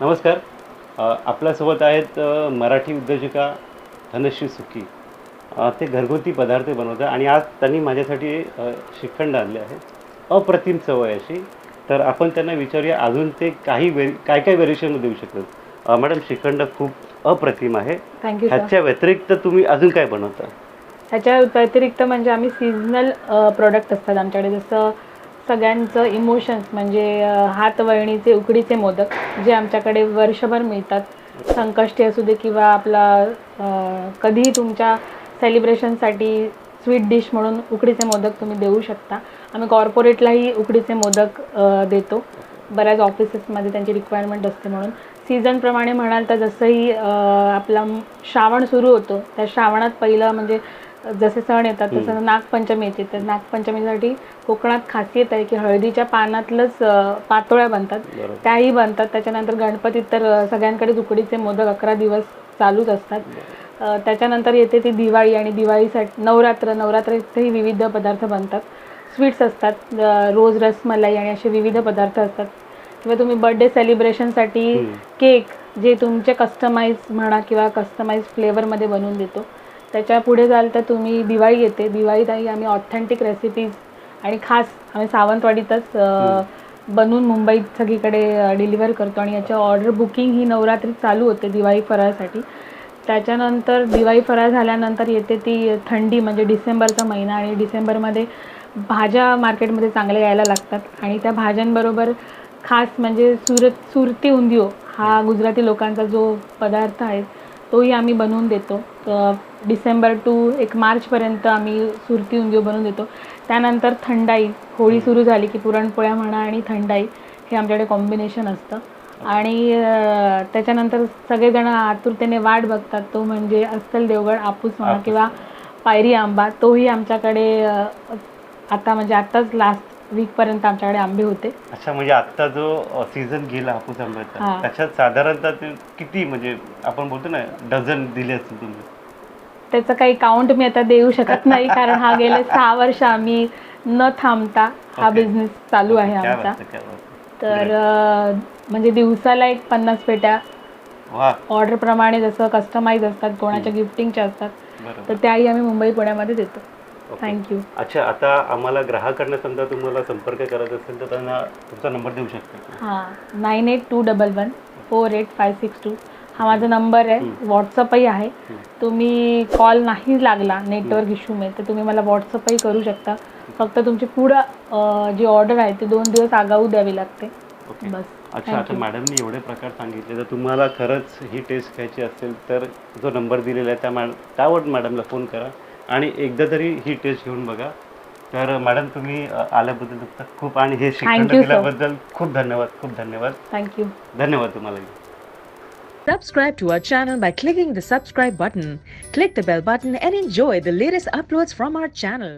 नमस्कार. आपल्यासोबत आहेत मराठी उद्योजिका धनश्री सुखी ते घरगुती पदार्थ बनवतात आणि आज त्यांनी माझ्यासाठी श्रीखंड आणले आहे अप्रतिम सवय अशी. तर आपण त्यांना विचारूया अजून ते काही वेरी काय काय व्हेरिएशनमध्ये देऊ शकतात? मॅडम श्रीखंड खूप अप्रतिम आहे. ह्याच्या व्यतिरिक्त तुम्ही अजून काय बनवता? ह्याच्या व्यतिरिक्त म्हणजे आम्ही सीझनल प्रोडक्ट असतात आमच्याकडे. जसं सगळ्यांचं इमोशन्स म्हणजे हातवळणीचे उकडीचे मोदक जे आमच्याकडे वर्षभर मिळतात. संकष्टी असू दे किंवा आपला कधीही तुमच्या सेलिब्रेशनसाठी स्वीट डिश म्हणून उकडीचे मोदक तुम्ही देऊ शकता. आम्ही कॉर्पोरेटलाही उकडीचे मोदक देतो. बऱ्याच ऑफिसेसमध्ये त्यांची रिक्वायरमेंट असते म्हणून. सीझनप्रमाणे म्हणाल तर जसंही आपला श्रावण सुरू होतो त्या श्रावणात पहिलं म्हणजे जसे सण येतात तसं नागपंचमी येते. तर नागपंचमीसाठी कोकणात खासियत आहे की हळदीच्या पानातलंच पातोळ्या बनतात. त्याही बनतात. त्याच्यानंतर गणपतीत तर सगळ्यांकडे उकडीचे मोदक अकरा दिवस चालूच असतात. त्याच्यानंतर येते ती दिवाळी आणि दिवाळीसाठी नवरात्र. नवरात्रीतही विविध पदार्थ बनतात. स्वीट्स असतात. रोज रसमलाई आणि असे विविध पदार्थ असतात. किंवा तुम्ही बर्थडे सेलिब्रेशनसाठी. केक जे तुमचे कस्टमाइज म्हणा किंवा कस्टमाइज फ्लेवरमध्ये बनवून देतो. त्याच्या पुढे जाल तर तुम्ही दिवाळी येते. दिवाळीतही आम्ही ऑथेंटिक रेसिपीज आणि खास आम्ही सावंतवाडीतच बनवून मुंबईत सगळीकडे डिलिव्हर करतो आणि याच्या ऑर्डर बुकिंग ही नवरात्रीत चालू होते दिवाळी फराळसाठी. त्याच्यानंतर दिवाळी फराळ झाल्यानंतर येते ती थंडी म्हणजे डिसेंबरचा महिना आणि डिसेंबरमध्ये भाज्या मार्केटमध्ये चांगल्या यायला लागतात. आणि त्या भाज्यांबरोबर खास म्हणजे सुरत सुरती उंदिओ हा गुजराती लोकांचा जो पदार्थ आहे तोही आम्ही बनवून देतो. डिसेंबर टू एक मार्चपर्यंत आम्ही सुरती उंदिओ बनवून देतो. त्यानंतर थंडाई होळी सुरू झाली की पुरणपोळ्या म्हणा आणि थंडाई हे आमच्याकडे कॉम्बिनेशन असतं. आणि त्याच्यानंतर सगळेजण आतुरतेने वाट बघतात. तो म्हणजे अस्सल देवगड आपूस म्हणा. किंवा पायरी आंबा तोही आमच्याकडे आता म्हणजे आत्ताच लास्ट वीकपर्यंत आमच्याकडे आंबे होते अच्छा म्हणजे आता जो सीझन गेला हापूस आंब्याचा हा. त्याच्यात साधारणतः ते किती म्हणजे आपण बोलतो ना डझन दिले असतील तुम्ही त्याचं काही काउंट मी आता देऊ शकत नाही कारण हा गेले सहा वर्ष आम्ही न थांबता हा Okay. बिझनेस चालू आहे क्या आमचा बात है, क्या बात है. तर अ, म्हणजे दिवसाला एक पन्नास पेट्या वा ऑर्डर प्रमाणे जसं कस्टमाइज असतात कोणाच्या गिफ्टिंगच्या असतात बरोबर तर त्याही आम्ही मुंबई पुण्यामध्ये देतो. थँक्यू अच्छा आता आम्हाला ग्राहकांना समजा तुम्हाला संपर्क करायचा असेल तर त्यांना तुमचा नंबर देऊ शकता? हां nine eight two double one four eight five six two हा माझा नंबर आहे व्हॉट्सअपही आहे. तुम्ही कॉल नाही लागला नेटवर्क इश्यूमुळे तर तुम्ही मला व्हॉट्सअपही करू शकता. फक्त तुमची पुढं जी ऑर्डर आहे ती दोन दिवस आगाऊ द्यावी लागते. ओके बस. अच्छा आता. मॅडमनी एवढे प्रकार सांगितले तर तुम्हाला खरंच ही टेस्ट घ्यायची असेल तर जो नंबर दिलेला आहे त्या मॅड त्यावर मॅडमला फोन करा. आणि एकदा तरी ही टेस्ट घेऊन बघा तर मॅडम तुम्ही अ, आल्याबद्दल तुमचा खूप आणि हे you, sir. दिल्याबद्दल खूप धन्यवाद खूप धन्यवाद थँक्यू धन्यवाद तुम्हाला Subscribe to our channel by clicking the subscribe button. Click the bell button and enjoy the latest uploads from our channel.